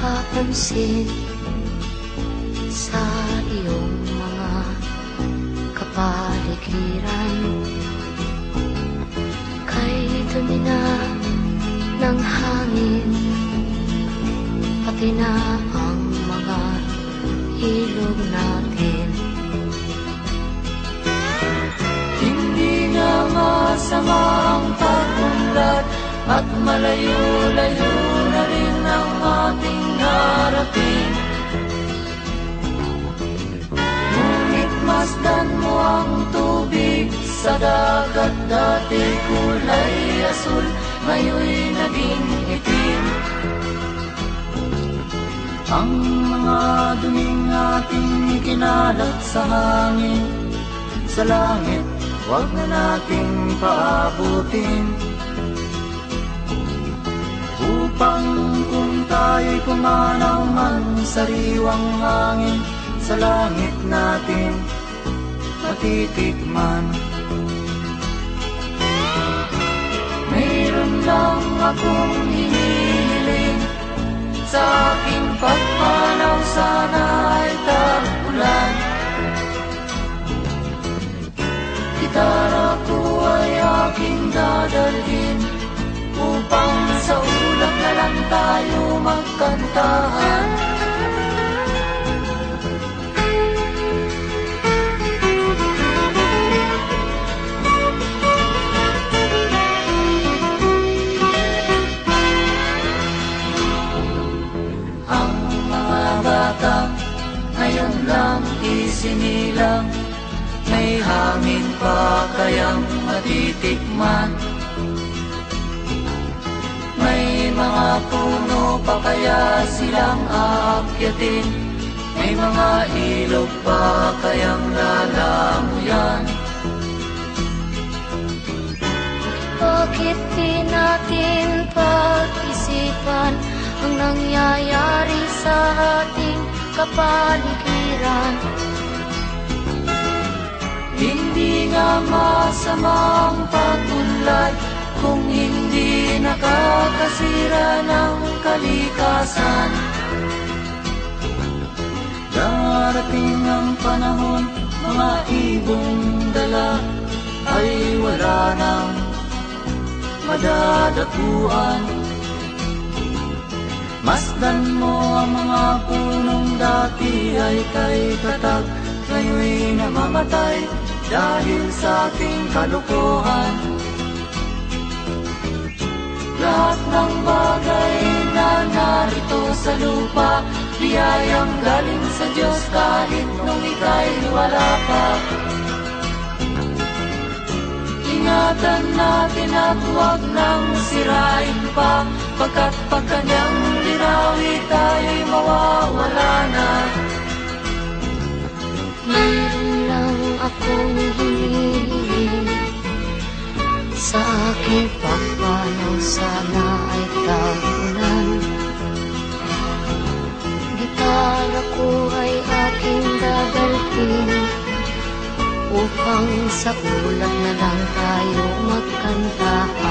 pansin sa iyong mga kapaligiran. Kay dumi na ng hangin Pati na ang mga ilog natin. Hindi nga masama ang pag-unlad At malayo-layo narating Ngunit masdan mo ang tubig sa dagat Dati kulay asul, ngayon'y naging itim. Ang mga duming ating ikinalat sa hangin Sa langit, wag na nating paabutin. Upang tayo'y pumanaw man Sariwang hangin sa langit natin Matitikman. Mayroon lang akong hinihiling Sa aking pagpanaw sana ay tagulan. Gitara ko ay aking dadalhin Upang sa ulap na lang tayo magkantahan Ang mga bata ngayon lang isinilang May hangin pa kayang matitikman mga puno pa kaya silang aakyatin May mga ilog pa kayang lalamuyan Bakit di natin pag-isipan ang nangyayari sa ating kapaligiran? Hindi nga masama ang pagpunlad Kung hindi nakakasira ng kalikasan. Darating ang panahon Mga ibong dala Ay wala nang madadapuan Masdan mo ang mga punong dati ay kay katag Ngayon'y namamatay dahil sa ating kalukuhan Lahat ng bagay na narito sa lupa Biyayang galing sa Diyos kahit nung ika'y wala pa. Ingatan natin at huwag nang sirain pa Pagkat pag kanyang linawi tayo'y mawawala na. Meron lang akong hinihiling Sa aking ako ay aking dadalhin Upang sa kulak na lang tayo magkantahan